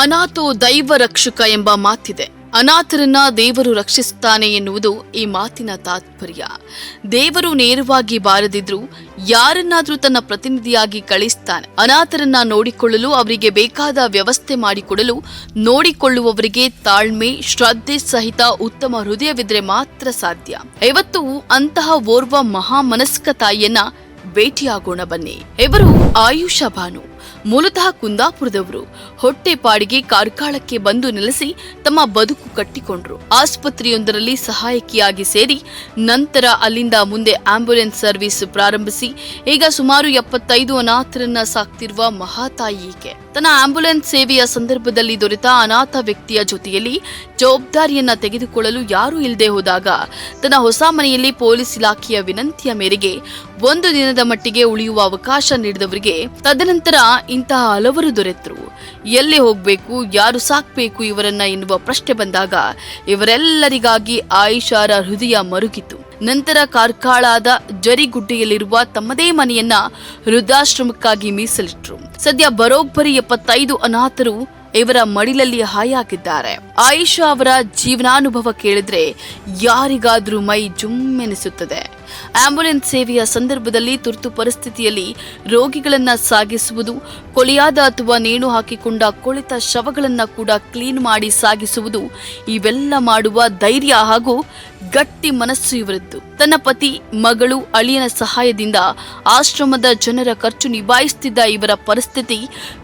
ಅನಾಥೋ ದೈವ ರಕ್ಷಕ ಎಂಬ ಮಾತಿದೆ. ಅನಾಥರನ್ನ ದೇವರು ರಕ್ಷಿಸುತ್ತಾನೆ ಎನ್ನುವುದು ಈ ಮಾತಿನ ತಾತ್ಪರ್ಯ. ದೇವರು ನೇರವಾಗಿ ಬಾರದಿದ್ರೂ ಯಾರನ್ನಾದ್ರೂ ತನ್ನ ಪ್ರತಿನಿಧಿಯಾಗಿ ಕಳಿಸ್ತಾನೆ. ಅನಾಥರನ್ನ ನೋಡಿಕೊಳ್ಳಲು ಅವರಿಗೆ ಬೇಕಾದ ವ್ಯವಸ್ಥೆ ಮಾಡಿಕೊಡಲು ನೋಡಿಕೊಳ್ಳುವವರಿಗೆ ತಾಳ್ಮೆ, ಶ್ರದ್ಧೆ ಸಹಿತ ಉತ್ತಮ ಹೃದಯವಿದ್ರೆ ಮಾತ್ರ ಸಾಧ್ಯ. ಇವತ್ತು ಅಂತಹ ಓರ್ವ ಮಹಾಮನಸ್ಕ ತಾಯಿಯನ್ನ ಭೇಟಿಯಾಗೋಣ ಬನ್ನಿ. ಇವರು ಆಯುಷ ಭಾನು ಮೂಲತಃ ಕುಂದಾಪುರದವರು. ಹೊಟ್ಟೆಪಾಡಿಗೆ ಕಾರ್ಕಾಳಕ್ಕೆ ಬಂದು ನೆಲೆಸಿ ತಮ್ಮ ಬದುಕು ಕಟ್ಟಿಕೊಂಡ್ರು. ಆಸ್ಪತ್ರೆಯೊಂದರಲ್ಲಿ ಸಹಾಯಕಿಯಾಗಿ ಸೇರಿ ನಂತರ ಅಲ್ಲಿಂದ ಮುಂದೆ ಆಂಬ್ಯುಲೆನ್ಸ್ ಸರ್ವಿಸ್ ಪ್ರಾರಂಭಿಸಿ, ಈಗ ಸುಮಾರು ಎಪ್ಪತ್ತೈದು ಅನಾಥರನ್ನ ಸಾಕ್ತಿರುವ ಮಹಾತಾಯಿಗೆ ತನ್ನ ಆಂಬ್ಯುಲೆನ್ಸ್ ಸೇವೆಯ ಸಂದರ್ಭದಲ್ಲಿ ದೊರೆತ ಅನಾಥ ವ್ಯಕ್ತಿಯ ಜೊತೆಯಲ್ಲಿ ಜವಾಬ್ದಾರಿಯನ್ನ ತೆಗೆದುಕೊಳ್ಳಲು ಯಾರೂ ಇಲ್ಲದೆ ಹೋದಾಗ ತನ್ನ ಹೊಸ ಮನೆಯಲ್ಲಿ ಪೊಲೀಸ್ ಇಲಾಖೆಯ ವಿನಂತಿಯ ಮೇರೆಗೆ ಒಂದು ದಿನದ ಮಟ್ಟಿಗೆ ಉಳಿಯುವ ಅವಕಾಶ ನೀಡಿದವರಿಗೆ ತದನಂತರ ಇಂತಹ ಹಲವರು ದೊರೆತರು. ಎಲ್ಲಿ ಹೋಗಬೇಕು, ಯಾರು ಸಾಕ್ಬೇಕು ಇವರನ್ನ ಎನ್ನುವ ಪ್ರಶ್ನೆ ಬಂದಾಗ ಇವರೆಲ್ಲರಿಗಾಗಿ ಆಯಿಷಾರ ಹೃದಯ ಮರುಗಿತು. ನಂತರ ಕಾರ್ಕಾಳಾದ ಜರಿಗುಡ್ಡೆಯಲ್ಲಿರುವ ತಮ್ಮದೇ ಮನೆಯನ್ನ ವೃದ್ಧಾಶ್ರಮಕ್ಕಾಗಿ ಮೀಸಲಿಟ್ಟರು ಸದ್ಯ ಬರೋಬ್ಬರಿ ಎಪ್ಪತ್ತೈದು ಅನಾಥರು ಇವರ ಮಡಿಲಲ್ಲಿ ಹಾಯಾಗಿದ್ದಾರೆ. ಆಯಿಷಾ ಅವರ ಜೀವನಾನುಭವ ಕೇಳಿದ್ರೆ ಯಾರಿಗಾದ್ರೂ ಮೈ ಜುಮ್ಮೆನಿಸುತ್ತದೆ. ಆಂಬ್ಯುಲೆನ್ಸ್ ಸೇವೆಯ ಸಂದರ್ಭದಲ್ಲಿ ತುರ್ತು ಪರಿಸ್ಥಿತಿಯಲ್ಲಿ ರೋಗಿಗಳನ್ನು ಸಾಗಿಸುವುದು, ಕೊಲೆಯಾದ ಅಥವಾ ನೇಣು ಹಾಕಿಕೊಂಡ ಕೊಳೆತ ಶವಗಳನ್ನು ಕೂಡ ಕ್ಲೀನ್ ಮಾಡಿ ಸಾಗಿಸುವುದು, ಇವೆಲ್ಲ ಮಾಡುವ ಧೈರ್ಯ ಹಾಗೂ ಗಟ್ಟಿ ಮನಸ್ಸು ಇವರದ್ದು. ತನ್ನ ಪತಿ, ಮಗಳು, ಅಳಿಯನ ಸಹಾಯದಿಂದ ಆಶ್ರಮದ ಜನರ ಖರ್ಚು ನಿಭಾಯಿಸುತ್ತಿದ್ದ ಇವರ ಪರಿಸ್ಥಿತಿ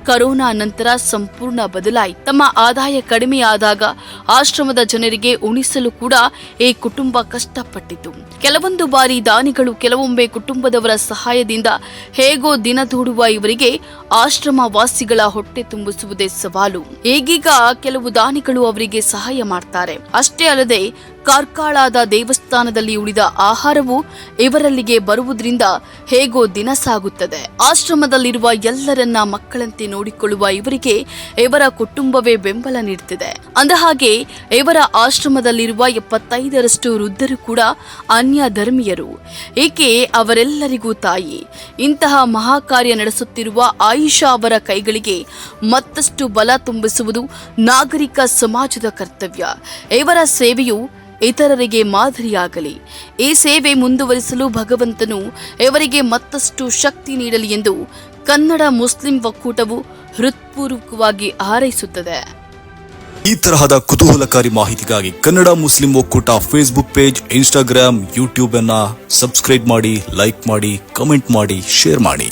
ಕರೋನಾ ನಂತರ ಸಂಪೂರ್ಣ ಬದಲಾಯಿತು. ತಮ್ಮ ಆದಾಯ ಕಡಿಮೆಯಾದಾಗ ಆಶ್ರಮದ ಜನರಿಗೆ ಉಣಿಸಲು ಕೂಡ ಈ ಕುಟುಂಬ ಕಷ್ಟಪಟ್ಟಿತು. ಕೆಲವೊಂದು ಬಾರಿ ದಾನಿಗಳು ಕೆಲವೊಮ್ಮೆ ಕುಟುಂಬದವರ ಸಹಾಯದಿಂದ ಹೇಗೋ ದಿನ ದೂಡುವ ಇವರಿಗೆ ಆಶ್ರಮ ವಾಸಿಗಳ ಹೊಟ್ಟೆ ತುಂಬಿಸುವುದೇ ಸವಾಲು. ಈಗೀಗ ಕೆಲವು ದಾನಿಗಳು ಅವರಿಗೆ ಸಹಾಯ ಮಾಡ್ತಾರೆ. ಅಷ್ಟೇ ಅಲ್ಲದೆ ಕಾರ್ಕಾಳಾದ ದೇವಸ್ಥಾನದಲ್ಲಿ ಉಳಿದ ಆಹಾರವು ಇವರಲ್ಲಿಗೆ ಬರುವುದರಿಂದ ಹೇಗೋ ದಿನ ಸಾಗುತ್ತದೆ. ಆಶ್ರಮದಲ್ಲಿರುವ ಎಲ್ಲರನ್ನ ಮಕ್ಕಳಂತೆ ನೋಡಿಕೊಳ್ಳುವ ಇವರಿಗೆ ಇವರ ಕುಟುಂಬವೇ ಬೆಂಬಲ ನೀಡುತ್ತಿದೆ ಅಂದಹಾಗೆ, ಇವರ ಆಶ್ರಮದಲ್ಲಿರುವ ಎಪ್ಪತ್ತೈದರಷ್ಟು ವೃದ್ಧರು ಕೂಡ ಅನ್ಯ ಧರ್ಮೀಯರು. ಏಕೆ ಅವರೆಲ್ಲರಿಗೂ ತಾಯಿ? ಇಂತಹ ಮಹಾಕಾರ್ಯ ನಡೆಸುತ್ತಿರುವ ಆಯಿಷಾ ಅವರ ಕೈಗಳಿಗೆ ಮತ್ತಷ್ಟು ಬಲ ತುಂಬಿಸುವುದು ನಾಗರಿಕ ಸಮಾಜದ ಕರ್ತವ್ಯ. ಇವರ ಸೇವೆಯು ಇತರರಿಗೆ ಮಾದರಿಯಾಗಲಿ. ಈ ಸೇವೆ ಮುಂದುವರಿಸಲು ಭಗವಂತನು ಇವರಿಗೆ ಮತ್ತಷ್ಟು ಶಕ್ತಿ ನೀಡಲಿ ಎಂದು ಕನ್ನಡ ಮುಸ್ಲಿಂ ಒಕ್ಕೂಟವು ಹೃತ್ಪೂರ್ವಕವಾಗಿ ಹಾರೈಸುತ್ತದೆ. ಈ ತರಹದ ಕುತೂಹಲಕಾರಿ ಮಾಹಿತಿಗಾಗಿ ಕನ್ನಡ ಮುಸ್ಲಿಂ ಒಕ್ಕೂಟ ಫೇಸ್ಬುಕ್ ಪೇಜ್ ಇನ್ಸ್ಟಾಗ್ರಾಮ್ ಯೂಟ್ಯೂಬ್ ಅನ್ನ ಸಬ್ಸ್ಕ್ರೈಬ್ ಮಾಡಿ ಲೈಕ್ ಮಾಡಿ ಕಮೆಂಟ್ ಮಾಡಿ ಶೇರ್ ಮಾಡಿ.